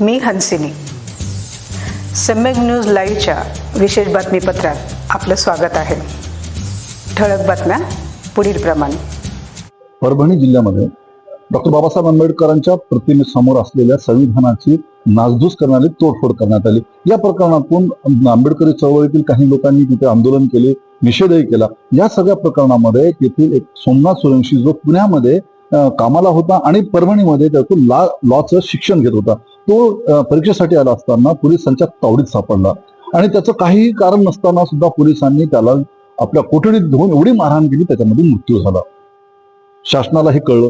मी Hansini. Samyak news लाईव्हच्या विशेष बातमीपत्रात आपलं स्वागत आहे. ठळक बातम्या पुढील प्रमाणे. परभणी जिल्ह्यामध्ये डॉक्टर बाबासाहेब आंबेडकरांच्या प्रतिमेसमोर असलेल्या संविधानाची नासधूस करणारी तोडफोड करण्यात आली. या प्रकरणातून आंबेडकरी चळवळीतील काही लोकांनी तिथे आंदोलन केले निषेधही केला. या सगळ्या प्रकरणामध्ये तेथील एक सोमनाथ सुरंशी जो पुण्यामध्ये कामाला होता आणि परभणीमध्ये त्यातून लॉचं शिक्षण घेत होता. तो परीक्षेसाठी आला असताना पोलिसांच्या तावडीत सापडला. आणि त्याचं काहीही कारण नसताना सुद्धा पोलिसांनी त्याला आपल्या कोठडीत धुवून एवढी मारहाण केली त्याच्यामध्ये मृत्यू झाला. शासनाला हे कळलं.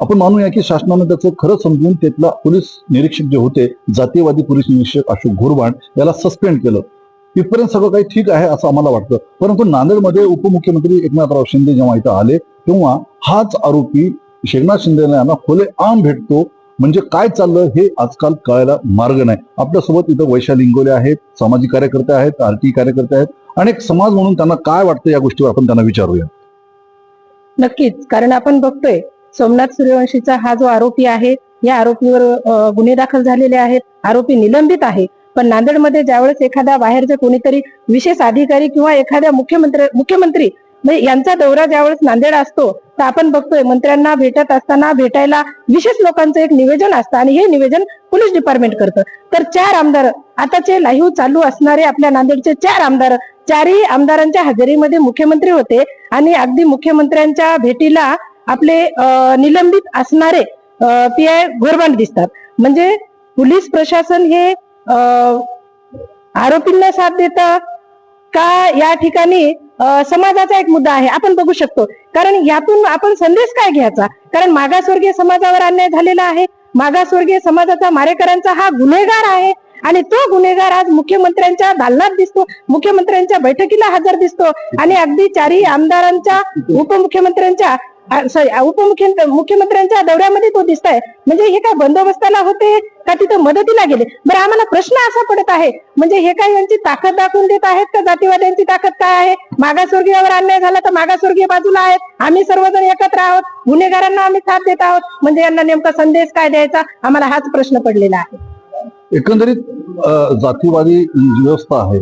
आपण मानूया की शासनानं त्याचं खरं समजून त्यातला पोलीस निरीक्षक जे होते जातीयवादी पोलीस निरीक्षक अशोक घोरबाण याला सस्पेंड केलं. तिथपर्यंत सगळं काही ठीक आहे असं आम्हाला वाटतं. परंतु नांदेडमध्ये उपमुख्यमंत्री एकनाथराव शिंदे जेव्हा इथं आले तेव्हा हाच आरोपी शेखनाथ शिंदे यांना खोले आम भेटतो म्हणजे काय चाललं हे आजकाल कळायला मार्ग नाही. आपल्यासोबत इथं वैशाली इंगोले आहेत सामाजिक कार्यकर्ते आहेत आरटी कार्यकर्ते आहेत आणि एक समाज म्हणून त्यांना काय वाटतं या गोष्टीवर आपण त्यांना विचारूया? नक्कीच. कारण आपण बघतोय सोमनाथ सूर्यवंशीचा हा जो आरोपी आहे या आरोपीवर गुन्हे दाखल झालेले आहेत. आरोपी निलंबित आहे. पण नांदेडमध्ये ज्यावेळेस एखादा बाहेरचे कोणीतरी विशेष अधिकारी किंवा एखाद्या मुख्यमंत्री मुख्यमंत्री म्हणजे यांचा दौरा ज्यावेळेस नांदेड असतो तर आपण बघतोय मंत्र्यांना भेटत असताना भेटायला विशेष लोकांचं एक निवेदन असतं आणि हे निवेदन पोलीस डिपार्टमेंट करतं. तर चार आमदार आताचे लाईव्ह चालू असणारे आपल्या नांदेडचे चार आमदार चारही आमदारांच्या हजेरीमध्ये मुख्यमंत्री होते आणि अगदी मुख्यमंत्र्यांच्या भेटीला आपले निलंबित असणारे पी आय घोरबांड दिसतात. म्हणजे पोलीस प्रशासन हे आरोपींना साथ देतं का या ठिकाणी समाजाचा एक मुद्दा आहे. आपण बघू शकतो. कारण यातून आपण संदेश काय घ्यायचा? कारण मागासवर्गीय समाजावर अन्याय झालेला आहे. मागासवर्गीय समाजाचा मारेकरांचा हा गुन्हेगार आहे. आणि तो गुन्हेगार आज मुख्यमंत्र्यांच्या दालनात दिसतो. मुख्यमंत्र्यांच्या बैठकीला हजर दिसतो. आणि अगदी चारही आमदारांच्या उपमुख्यमंत्र्यांच्या सॉरी उपमुख्य मुख्यमंत्र्यांच्या दौऱ्यामध्ये तो दिसताय. म्हणजे हे काय बंदोबस्ताला होते का तिथं मदतीला गेले? बरं आम्हाला प्रश्न असा पडत आहे. म्हणजे हे काय यांची ताकद दाखवून देत आहेत का? जातीवाद्यांची ताकद काय आहे? मागासवर्गीयावर अन्याय झाला तर मागासवर्गीय बाजूला आहेत. आम्ही सर्वजण एकत्र आहोत. गुन्हेगारांना आम्ही साथ देत आहोत. म्हणजे यांना नेमका संदेश काय द्यायचा? आम्हाला हाच प्रश्न पडलेला आहे. एकंदरीत जातीवादी व्यवस्था आहे.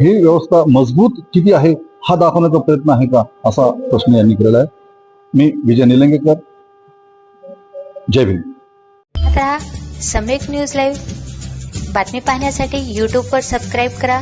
ही व्यवस्था मजबूत किती आहे हा दाखवण्याचा प्रयत्न आहे का असा प्रश्न यांनी केलेला आहे. मी विजय निलंगेकर. जय भीम. आता सम्यक न्यूज लाईव्ह बातमी पाहण्यासाठी यूट्यूबवर सबस्क्राईब करा.